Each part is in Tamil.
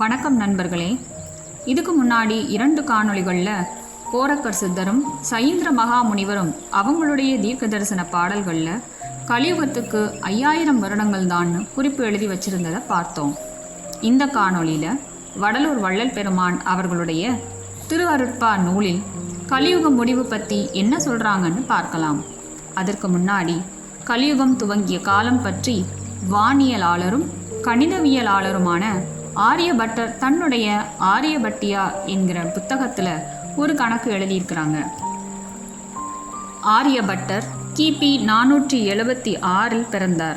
வணக்கம் நண்பர்களே. இதுக்கு முன்னாடி இரண்டு காணொளிகளில் கோரக்கர் சித்தரும் சைந்திர மகாமுனிவரும் அவங்களுடைய தீர்க்க தரிசன பாடல்களில் கலியுகத்துக்கு ஐயாயிரம் வருடங்கள் தான் குறிப்பு எழுதி வச்சிருந்ததை பார்த்தோம். இந்த காணொளியில் வடலூர் வள்ளல் பெருமான் அவர்களுடைய திருவருட்பா நூலில் கலியுக முடிவு பற்றி என்ன சொல்கிறாங்கன்னு பார்க்கலாம். அதற்கு முன்னாடி கலியுகம் துவங்கிய காலம் பற்றி வானியலாளரும் கணிதவியலாளருமான ஆரியபட்டர் தன்னுடைய ஆரியபட்டியா என்கிற புத்தகத்தில் ஒரு கணக்கு எழுதியிருக்கிறாங்க. ஆரியபட்டர் கிபி நானூற்றி எழுபத்தி ஆறில் பிறந்தார்.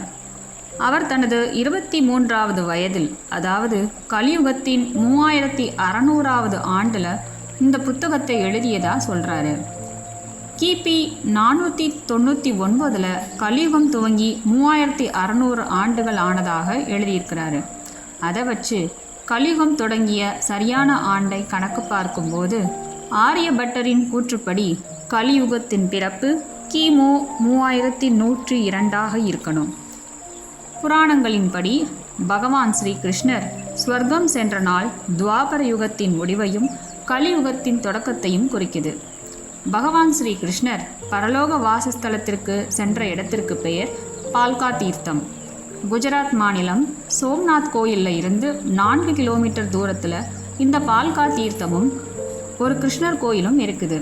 அவர் தனது இருபத்தி மூன்றாவது வயதில் அதாவது கலியுகத்தின் மூவாயிரத்தி அறநூறாவது ஆண்டில் இந்த புத்தகத்தை எழுதியதா சொல்கிறாரு கிபி நானூற்றி தொண்ணூற்றி ஒன்பதில் கலியுகம் துவங்கி மூவாயிரத்தி அறநூறு ஆண்டுகள் ஆனதாக எழுதியிருக்கிறாரு. அதை வச்சு கலியுகம் தொடங்கிய சரியான ஆண்டை கணக்கு பார்க்கும்போது ஆரியபட்டரின் கூற்றுப்படி கலியுகத்தின் பிறப்பு கிமு மூவாயிரத்தி நூற்றி இரண்டாக இருக்கணும். புராணங்களின்படி பகவான் ஸ்ரீ கிருஷ்ணர் ஸ்வர்க்கம் சென்ற நாள் துவாபர யுகத்தின் முடிவையும் கலியுகத்தின் தொடக்கத்தையும் குறிக்குது. பகவான் ஸ்ரீ கிருஷ்ணர் பரலோக வாசஸ்தலத்திற்கு சென்ற இடத்திற்கு பெயர் பால்கா தீர்த்தம் குஜராத் மாநிலம் சோம்நாத் கோயிலில் இருந்து நான்கு கிலோமீட்டர் தூரத்தில் இந்த பால்கா தீர்த்தமும் ஒரு கிருஷ்ணர் கோயிலும் இருக்குது.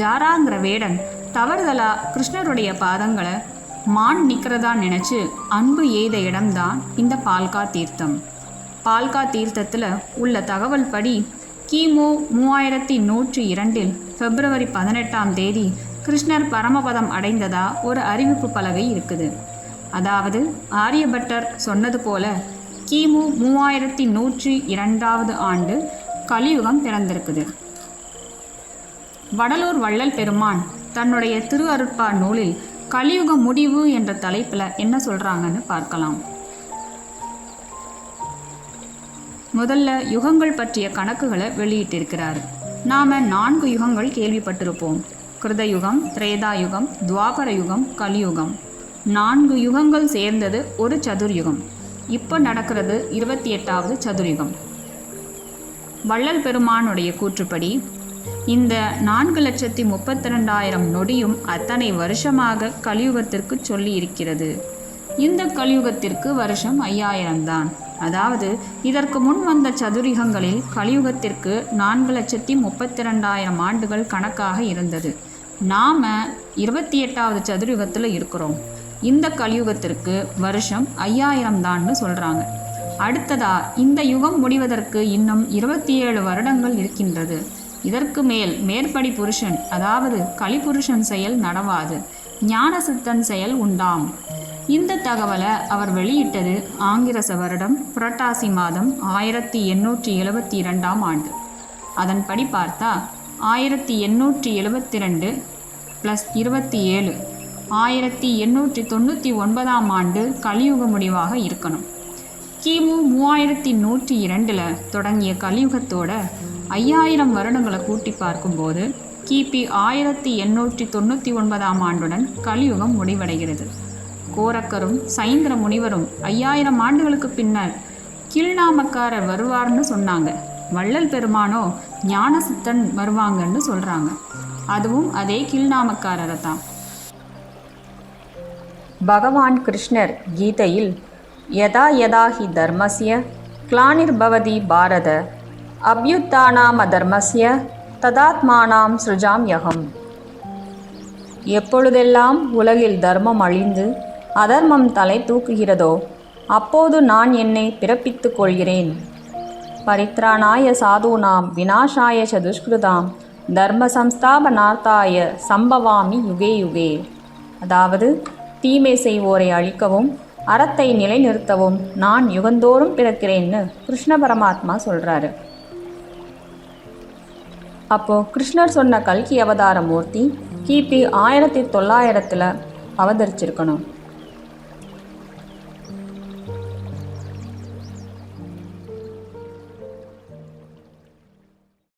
ஜாராங்கிற வேடன் தவறுதலா கிருஷ்ணருடைய பாதங்களை மான் நிற்கிறதா நினச்சி அன்பு எய்த இடம்தான் இந்த பால்கா தீர்த்தம். பால்கா தீர்த்தத்தில் உள்ள தகவல் படி கிமு மூவாயிரத்தி நூற்றி இரண்டில் பிப்ரவரி பதினெட்டாம் தேதி கிருஷ்ணர் பரமபதம் அடைந்ததா ஒரு அறிவிப்பு பலகை இருக்குது. அதாவது ஆரியபட்டர் சொன்னது போல கிமு மூவாயிரத்தி நூற்றி இரண்டாவது ஆண்டு கலியுகம் பிறந்திருக்குது. வடலூர் வள்ளல் பெருமான் தன்னுடைய திரு அருட்பா நூலில் கலியுக முடிவு என்ற தலைப்பில் என்ன சொல்கிறாங்கன்னு பார்க்கலாம். முதல்ல யுகங்கள் பற்றிய கணக்குகளை வெளியிட்டிருக்கிறார். நாம் நான்கு யுகங்கள் கேள்விப்பட்டிருப்போம். கிருதயுகம் திரேதாயுகம் துவாபர யுகம் கலியுகம். நான்கு யுகங்கள் சேர்ந்தது ஒரு சதுர்யுகம். இப்போ நடக்கிறது இருபத்தி எட்டாவது சதுர்யுகம். வள்ளல் பெருமானுடைய கூற்றுப்படி இந்த நான்கு லட்சத்தி முப்பத்தி ரெண்டாயிரம் நொடியும் அத்தனை வருஷமாக கலியுகத்திற்கு சொல்லி இருக்கிறது இந்த கலியுகத்திற்கு வருஷம் ஐயாயிரம் தான். அதாவது இதற்கு முன் வந்த சதுரிகங்களில் கலியுகத்திற்கு நான்கு லட்சத்தி முப்பத்தி ரெண்டாயிரம் ஆண்டுகள் கணக்காக இருந்தது. நாம் இருபத்தி எட்டாவது சதுரிகத்தில் இருக்கிறோம். இந்த கலியுகத்திற்கு வருஷம் ஐயாயிரம் தான்னு சொல்கிறாங்க அடுத்ததா இந்த யுகம் முடிவதற்கு இன்னும் இருபத்தி ஏழு வருடங்கள் இருக்கின்றது. இதற்கு மேல் மேற்படி புருஷன் அதாவது கலிபுருஷன் செயல் நடவாது. ஞான சித்தன் செயல் உண்டாம். இந்த தகவலை அவர் வெளியிட்டது ஆங்கிரச வருடம் புரட்டாசி மாதம் ஆயிரத்தி எண்ணூற்றி எழுபத்தி இரண்டாம் ஆண்டு. அதன்படி பார்த்தா ஆயிரத்தி எண்ணூற்றி எழுபத்தி ரெண்டு ப்ளஸ் இருபத்தி ஏழு ஆயிரத்தி எண்ணூற்றி தொண்ணூற்றி ஒன்பதாம் ஆண்டு கலியுக முடிவாக இருக்கணும். கிமு மூவாயிரத்தி நூற்றி இரண்டில் தொடங்கிய கலியுகத்தோட ஐயாயிரம் வருடங்களை கூட்டி பார்க்கும்போது கிபி ஆயிரத்தி எண்ணூற்றி தொண்ணூற்றி ஒன்பதாம் ஆண்டுடன் கலியுகம் முடிவடைகிறது. கோரக்கரும் சைந்திர முனிவரும் ஐயாயிரம் ஆண்டுகளுக்கு பின்னர் கீழ்நாமக்காரர் வருவார்னு சொன்னாங்க. வள்ளல் பெருமானோ ஞானசித்தன் வருவாங்கன்னு சொல்கிறாங்க அதுவும் அதே கீழ்நாமக்காரரை தான் பகவான் கிருஷ்ணர் கீதையில் யதா யதா ஹி தர்மஸ்ய கிளானிர்பவதி பாரத அபியுத்தானாம் அதர்மசிய ததாத்மானாம் சுஜாம் யகம். எப்பொழுதெல்லாம் உலகில் தர்மம் அழிந்து அதர்மம் தலை தூக்குகிறதோ அப்போது நான் என்னை பிறப்பித்துக் கொள்கிறேன். பரித்ராணாய சாதூனாம் வினாஷாய சதுஷ்கிருதாம் தர்ம சம்ஸ்தாபனார்த்தாய சம்பவாமி யுகே யுகே. அதாவது தீமை செய்வோரை அழிக்கவும் அறத்தை நிலைநிறுத்தவும் நான் யுகந்தோறும் பிறக்கிறேன்னு கிருஷ்ண பரமாத்மா சொல்கிறாரு அப்போது கிருஷ்ணர் சொன்ன கல்கி அவதார மூர்த்தி கிபி ஆயிரத்தி தொள்ளாயிரத்தில் அவதரிச்சிருக்கணும்.